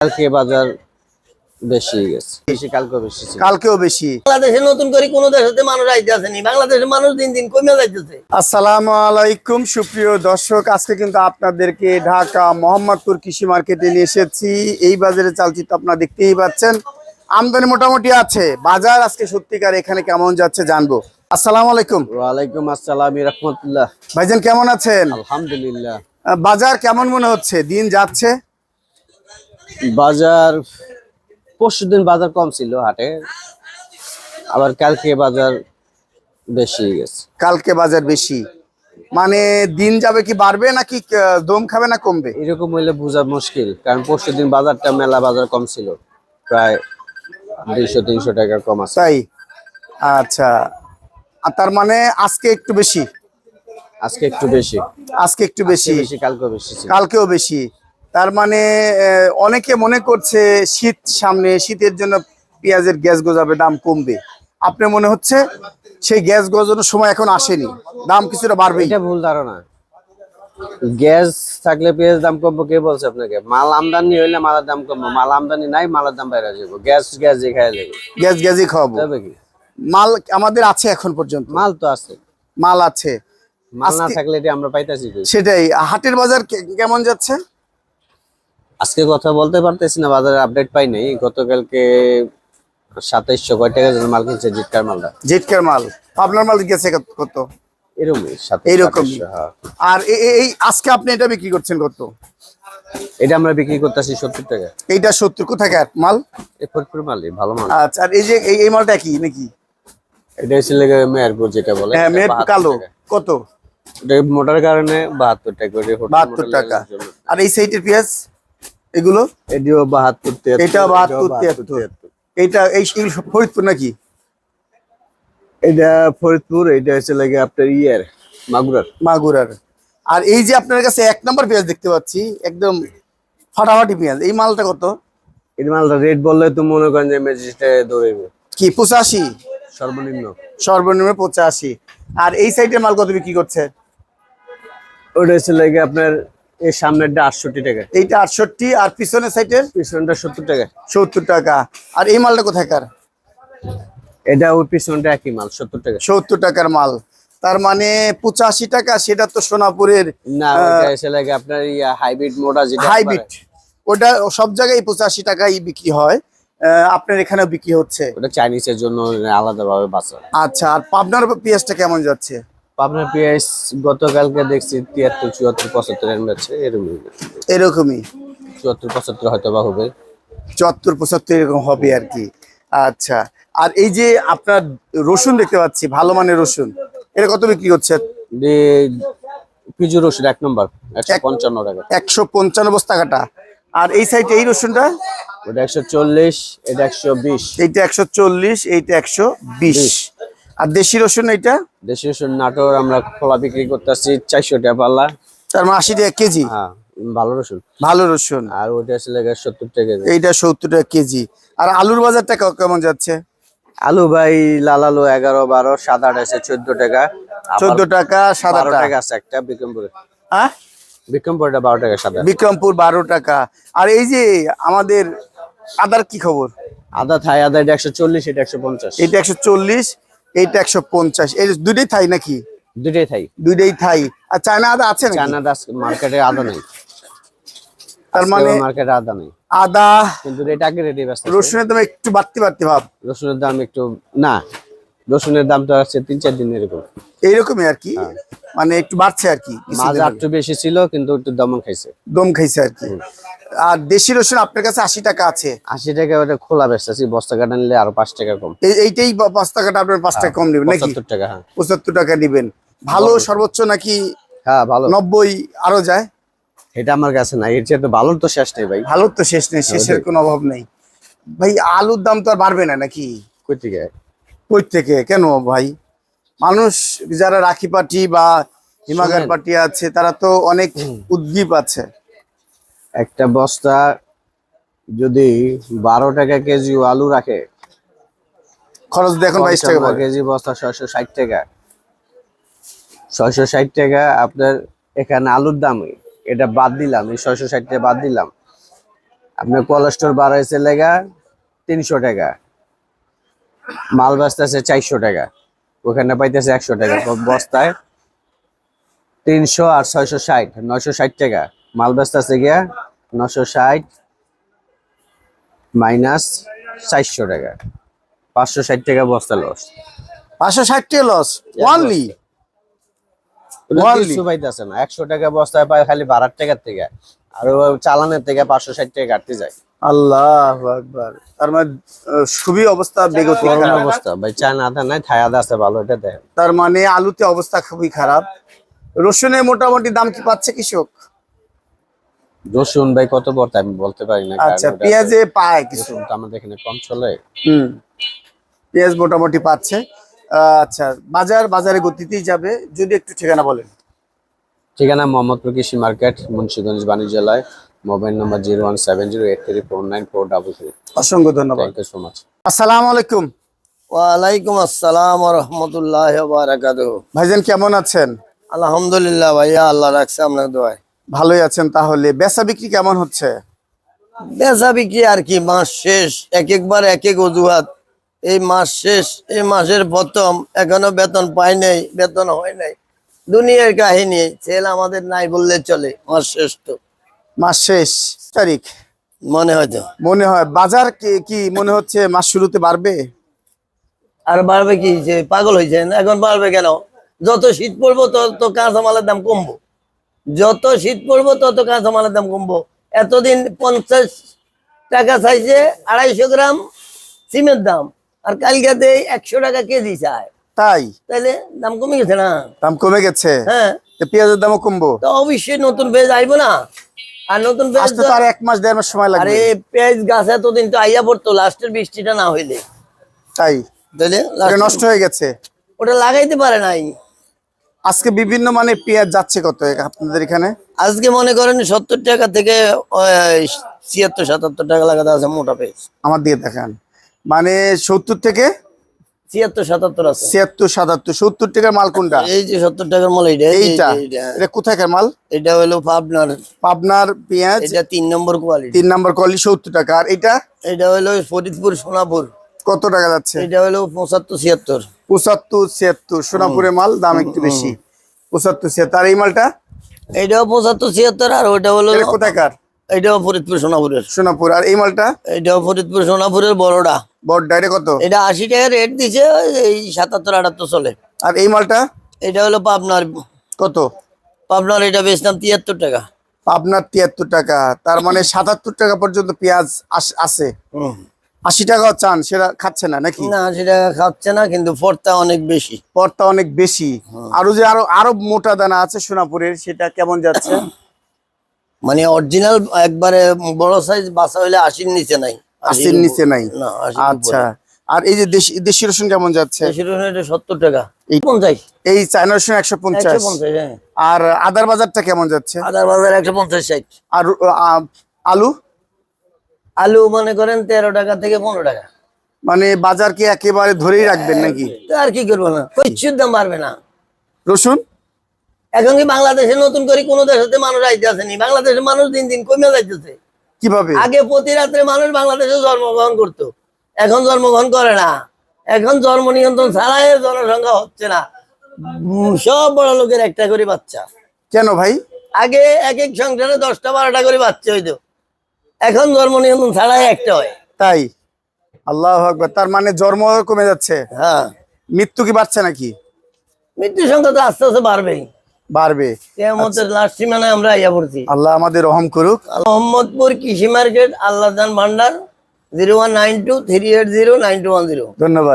কালকে বাজার বেশি গেছে। বেশি বেশি ছিল। কালকেও বেশি। বাংলাদেশে নতুন করে কোন দেশেতে মানুষ আইতে আসেনি বাংলাদেশের মানুষ দিন দিন কমে যাইতেছে। আসসালামু আলাইকুম সুপ্রিয় দর্শক আজকে কিন্তু আপনাদেরকে ঢাকা মোহাম্মদপুর কৃষি মার্কেটে নিয়ে এসেছি। এই বাজারে চালচিত্র আপনারা দেখতেই পাচ্ছেন। আমদানি মোটামুটি আছে। বাজার আজকে সত্যিকার এখানে কেমন যাচ্ছে জানব। আসসালামু আলাইকুম। ওয়ালাইকুম আসসালাম রহমতুল্লাহ ভাইজান কেমন আছেন? আলহামদুলিল্লাহ। আহ, বাজার কেমন মনে হচ্ছে? দিন যাচ্ছে? বাজার পরশু দিন বাজার কম ছিল হাটে। আবার কালকে বাজার বেশি গেছে। কালকে বাজার বেশি। মানে দিন যাবে কি বাড়বে নাকি আহ, দম খাবে না কমবে? এরকম হইলে বোঝা মুশকিল কারণ পরশু দিন বাজারটা মেলা বাজার কম ছিল। প্রায় দুইশো তিনশো টাকা কম আছে। তাই? আচ্ছা। আর তার মানে আজকে একটু বেশি? আজকে একটু বেশি। আজকে একটু বেশি। বেশি কালকে বেশি ছিল। কালকেও বেশি। তার মানে অনেকে মনে করছে শীত সামনে শীতের জন্য পেঁয়াজের গ্যাস গজাবে দাম কমবে। আপনি মনে হচ্ছে সেই গ্যাস গজানোর সময় এখন আসেনি? দাম কিছুটা বাড়বে এটা ভুল ধারণা। গ্যাস থাকলে পেঁয়াজ দাম কমবো কে বলছে আপনাকে? মাল আমদানি হইলে মালের দাম কমবো। মাল আমদানি নাই মালের দাম বাইরে যাব গ্যাস গ্যাস যে খাই যাব গ্যাস গ্যাসই খাওয়াবো। তবে কি? মাল আমাদের আছে এখন পর্যন্ত। মাল তো আছে। মাল আছে। মাল না থাকলে এটা আমরা পাইতাছি? সেটাই। হাটের বাজার কেমন যাচ্ছে? আজকে কথা বলতে পারতেছি না বাজারে আপডেট পাই নাই। গতকালকে সাতাইশশো কয় টাকা মাল কিনছে জিটকার মালটা। জেটকার মাল। আপনার মাল গেছে কত- এরকমই এইরকমই। 2700, হ্যাঁ। আর এই আজকে আপনি এটা বিক্রি করছেন কত? এটা আমরা বিক্রি করতেছি সত্তর টাকা। এইটা সত্তর কোথায় মাল? ফরিদপুর মালই ভালো মাল। আচ্ছা আর এই যে এই মালটা কি নাকি? এটা হচ্ছে মেয়ারপুর যেটা বলে হ্যাঁ 72 কালো। কত? এটা মোটার কারণে বাহাত্তর টাকা বাহাত্তর টাকা। আর এই সাইটের পেঁয়াজ? এগুলো? এটিও বাহাত্তর এটা বাহাত্তর তিয়াত্তর। এইটা এই ফরিদপুর নাকি? এটা ফরিদপুর এটা হচ্ছে লাগে আপনার ইয়ার মাগুরার। মাগুরার। আর এই যে আপনার কাছে এক নম্বর পেঁয়াজ দেখতে পাচ্ছি একদম ফাটাফাটি পেঁয়াজ। এই মালটা কত? এই মালটা রেট বললে তো মনে করেন যে ম্যাজিস্ট্রে দৌড়াইবে কি পঁচাশি? সর্বনিম্ন। সর্বনিম্ন পঁচাশি। আর এই সাইডের মাল কত বিক্রি করছে? ওটা হচ্ছে লাগে আপনার এই সামনেরটা আটষট্টি টাকা। এইটা আটষট্টি আর পিছনের সাইডের? পিছনটা সত্তর টাকা। সত্তর টাকা। আর এই মালটা কোথাকার এটা ওই পিছনটা একই মাল সত্তর টাকা। সত্তর টাকার মাল। তার মানে পঁচাশি টাকা সেটা তো সোনাপুরের না আপনার হাইব্রিড মোটা যেটা হাইব্রিড। ওটা সব জায়গায় পঁচাশি টাকাই বিক্রি হয়। আপনার এখানেও বিক্রি হচ্ছে। ওটা চাইনিজের জন্য আলাদা ভাবে বাঁচা আচ্ছা আর পাবনার পেঁয়াজটা কেমন যাচ্ছে? আপনার পেঁয়াজ গতকালকে দেখছি তিয়াত্তর চুয়াত্তর পঁচাত্তর এর যাচ্ছে এরকম এরকমই। চুয়াত্তর পঁচাত্তর হয়তো বা হবে। চুয়াত্তর পঁচাত্তর এরকম হবে আর কি। আচ্ছা। আর এই যে আপনার রসুন দেখতে পাচ্ছি ভালো মানের রসুন। এটা কত বিক্রি হচ্ছে পিজু রসুন এক নম্বর একশো পঞ্চান্ন টাকা। একশো পঞ্চান্ন বস্তা কাটা। আর এই সাইডে এই রসুনটা? ওটা একশো চল্লিশ এটা একশো বিশ। এইটা একশো চল্লিশ এইটা একশো বিশ। আর দেশি রসুন এইটা? দেশি রসুন নাটোর আমরা খোলা বিক্রি করতেছি চারশো টাকা পাল্লা। তার মানে আশি টাকা কেজি? হ্যাঁ ভালো রসুন। ভালো রসুন। আর ওটা আসলে সত্তর টাকা এইটা সত্তর টাকা কেজি। আর আলুর বাজারটা কেমন যাচ্ছে? আলু ভাই লাল আলু এগারো বারো সাদা আছে চোদ্দ টাকা। চোদ্দ টাকা সাদা বারো টাকা। টাকা আছে একটা বিক্রমপুরে। হ্যাঁ? বিক্রমপুরটা বারো টাকা সাদা বিক্রমপুর বারো টাকা। আর এই যে আমাদের আদার কি খবর? আদা থাই আদা এটা একশো চল্লিশ এটা একশো পঞ্চাশ। এটা একশো চল্লিশ। এইটা একশো পঞ্চাশ। এই দুটোই থাই নাকি? দুটাই থাই। দুইটাই থাই। আর চায়না আদা আছে চায়না আদা মার্কেটে আদা নেই। তার মানে মার্কেটে আদা নেই। আদা কিন্তু রেট আগে রেটে ব্যস্ত রসুনের দাম একটু বাড়তি বাড়তি ভাব। রসুনের দাম একটু না রসুনের দাম তো আছে তিন চার দিন এরকম। এইরকমই আর কি? মানে একটু বাড়ছে আর কি মাছ একটু বেশি ছিল কিন্তু একটু দমন খাইছে। দম খাইছে আর কি। আর দেশি রসুন আপনার কাছে আশি টাকা আছে? আশি টাকা ওটা খোলা বেচতেছি বস্তা কাটা নিলে আরও পাঁচ টাকা কম। এইটাই বা- পাঁচ টাকাটা আপনার পাঁচ টাকা কম নেবেন নাকি? পঁচাত্তর টাকা হ্যাঁ। পঁচাত্তর টাকা নেবেন। ভালো সর্বোচ্চ নাকি হ্যাঁ ভালো। নব্বই আরও যায়? এটা আমার কাছে না এর চেয়ে তো ভালোর তো শেষ নেই ভাই। ভালো তো শেষ নেই শেষের কোনো অভাব নেই। ভাই আলুর দাম তো আর বাড়বে না নাকি? কই থেকে? কই থেকে? কেন ভাই? মানুষ যারা রাখি পার্টি বা হিমাগার পার্টি আছে তারা তো অনেক উদ্দীপ আছে। একটা বস্তা যদি বারো টাকা কেজি আলু রাখে খরচ দিয়ে এখন বাইশ টাকা কেজি বস্তা ছয়শো ষাট টাকা। ছয়শো ষাট টাকা আপনার এখানে আলুর দাম এটা বাদ দিলাম এই ছয়শো ষাট টাকা বাদ দিলাম। আপনার কোলেস্টোর বাড়াইছে লেগা তিনশো টাকা মাল বাঁচতেছে চারশো টাকা। ওখানে পাইতেছে একশো টাকা বস্তায়। তিনশো আর ছয়শো ষাট নয়শো ষাট টাকা। মাল বাঁচতেছে গিয়া নশো ষাট মাইনাস চারশো টাকা। পাঁচশো ষাট টাকা বস্তা লস পাঁচশো ষাট টাকা লস ওয়ানলি? কিছু পাইতেছে না। একশো টাকা বস্তায় পায় খালি ভাড়ার টাকার থেকে। আর চালানের থেকে পাঁচশো ষাট টাকা কাটতে যায়। আল্লাহ আকবার। তার মানে খুবই অবস্থা খারাপ। অবস্থা। ভাই চায়না আধা নাই থাই আধা আছে ভালো এটা দেখেন তার মানে আলুতে অবস্থা খুবই খারাপ। রসুনের মোটামুটি দাম কি পাচ্ছে কৃষক? রসুন ভাই কত পড়তে আমি বলতে পারি না আচ্ছা পেঁয়াজে পায় কিছু। আমাদের এখানে কম চলে। হুম। পেঁয়াজ মোটামুটি পাচ্ছে। আচ্ছা বাজার বাজারে গতিতেই যাবে। যদি একটু ঠিকানা বলেন। ঠিকানা মোহাম্মদপুর কৃষি market Munshiganj বাণিজ্যালয়। Mobile number zero one seven zero eight three four nine four double three. অসংখ্য ধন্যবাদ। থ্যাংক ইউ সো মাচ আসসালামু আলাইকুম। ওয়ালাইকুম আসসালাম রহমতুল্লাহ বারাকাত ভাইজান কেমন আছেন? আলহামদুলিল্লাহ ভাইয়া আল্লাহ রাখছে আপনার দোয়ায়। ভালোই আছেন তাহলে। বেচা বিক্রি কেমন হচ্ছে? বেচা বিক্রি আর কি মাস শেষ এক একবার এক এক অজুহাত। এই মাস শেষ এই মাসের প্রথম এখনও বেতন পাই নাই বেতন হয় নাই। দুনিয়ার কাহিনী ছেলে আমাদের নাই বললে চলে মাস শেষ তো। মাস শেষ তারিখ? মনে হয়তো মনে হয়। বাজার কি কি মনে হচ্ছে মাস শুরুতে বাড়বে? আর বাড়বে কি যে পাগল হয়েছে এখন বাড়বে কেন? যত শীত পড়ব তত কাঁচামালের দাম কমবো। যত শীত পড়ব তত কাঁচামালের দাম কমবো। এতদিন পঞ্চাশ টাকা চাইছে আড়াইশো গ্রাম সিমের দাম। আর কালকাতে একশো টাকা কেজি চায়। তাই? তাইলে দাম কমে গেছে না? দাম কমে গেছে? হ্যাঁ। পেঁয়াজের দামও কমবো? তো অবশ্যই নতুন পেঁয়াজ আইবো না? আর নতুন পেঁয়াজ তো আর এক মাস দেড় মাস সময় আরে পেঁয়াজ গাছ এতদিন তো আইয়া পড়তো লাস্টের বৃষ্টিটা না হইলে। তাই? নষ্ট হয়ে গেছে। ওটা লাগাইতে পারে নাই। আজকে বিভিন্ন মানে পেঁয়াজ যাচ্ছে কত আপনাদের এখানে? আজকে মনে করেন সত্তর টাকা থেকে ছিয়াত্তর সাতাত্তর টাকা লাগাতে আছে মোটা পেঁয়াজ। আমার দিয়ে দেখান। মানে সত্তর থেকে ছিয়াত্তর সাতাত্তর আছে। ছিয়াত্তর সাতাত্তর সত্তর টাকার মাল কোনটা? এই যে সত্তর টাকার মাল এইটা এইটা। এইটা। এটা কোথাকার মাল? এটা হলো পাবনার। পাবনার পেঁয়াজ। এটা তিন নম্বর কোয়ালিটি তিন নম্বর সত্তর টাকা। আর এটা এটা হলো ফরিদপুর সোনাপুর। কত টাকা যাচ্ছে? এটা হলো পঁচাত্তর ছিয়াত্তর। পঁচাত্তর ছিয়াত্তর। সোনাপুরের মাল দাম একটু বেশি। পঁচাত্তর ছিয়াত্তর। আর এই মালটা? এটাও পঁচাত্তর ছিয়াত্তর আর ওইটা হলো কোথাকার এটাও ফরিদপুর সোনাপুরের। সোনাপুর। আর এই মালটা? এটাও ফরিদপুর সোনাপুরের বড়টা বড় ডাইরে কত? এটা আশি টাকা রেট দিছে এই সাতাত্তর আটাত্তর চলে। আর এই মালটা? এটা হলো পাবনার। কত? পাবনার এটা বেচলাম তিয়াত্তর টাকা। পাবনার তিয়াত্তর টাকা। তার মানে সাতাত্তর টাকা পর্যন্ত পেঁয়াজ আস- আছে। আশি টাকাও চান সেটা খাচ্ছে না নাকি? না আশি টাকা খাচ্ছে না কিন্তু ফরটা অনেক বেশি। পরটা অনেক বেশি। আরও যে আরও আরও মোটা দানা আছে সোনাপুরের সেটা কেমন যাচ্ছে? মানে অরিজিনাল একবারে বড় সাইজ বাসা হইলে আশির নিচে নাই। আশির নিচে নাই? না আচ্ছা। আর এই যে দেশি দেশি রসুন কেমন যাচ্ছে? এটা সত্তর টাকা। এই- পঞ্চাশ। এই চায়না রসুন একশো পঞ্চাশ। একশো পঞ্চাশ হ্যাঁ। আর আদার বাজারটা কেমন যাচ্ছে? আদার বাজার একশো পঞ্চাশ ষাট। আর আলু? আলু মনে করেন তেরো টাকা থেকে পনেরো টাকা। মানে বাজার কি একেবারে ধরেই রাখবেন নাকি? তো আর কি করব না? কিচ্ছুর দাম বাড়বে না। রসুন? এখন কি বাংলাদেশে নতুন করে কোনো দেশেতে মানুষ আইতে আসেনি? বাংলাদেশের মানুষ দিন দিন কমে যাইতেছে। কীভাবে? আগে প্রতি রাত্রে মানুষ বাংলাদেশে জন্মগ্রহণ করতো। এখন জন্মগ্রহণ করে না। এখন জন্ম নিয়ন্ত্রণ ছাড়াই জনসংখ্যা হচ্ছে না। সব বড় লোকের একটা করে বাচ্চা। কেন ভাই? আগে এক এক সংসারে দশটা বারোটা করে বাচ্চা হইতো। এখন জন্ম নিয়ন্ত্রণ ছাড়াই একটা হয়। তাই? আল্লাহ আকবার। তার মানে জন্ম কমে যাচ্ছে। হ্যাঁ। মৃত্যু কি বাড়ছে নাকি? মৃত্যুর সংখ্যা তো আস্তে আস্তে বাড়বেই। বাড়বে। কেমতের লাস্ট সীমানায় আমরা ইয়া পড়ছি। আল্লাহ আমাদের রহম করুক। মোহাম্মদপুর কৃষি মার্কেট আল্লাহ ভান্ডার zero one nine two three eight zero nine two one zero ধন্যবাদ।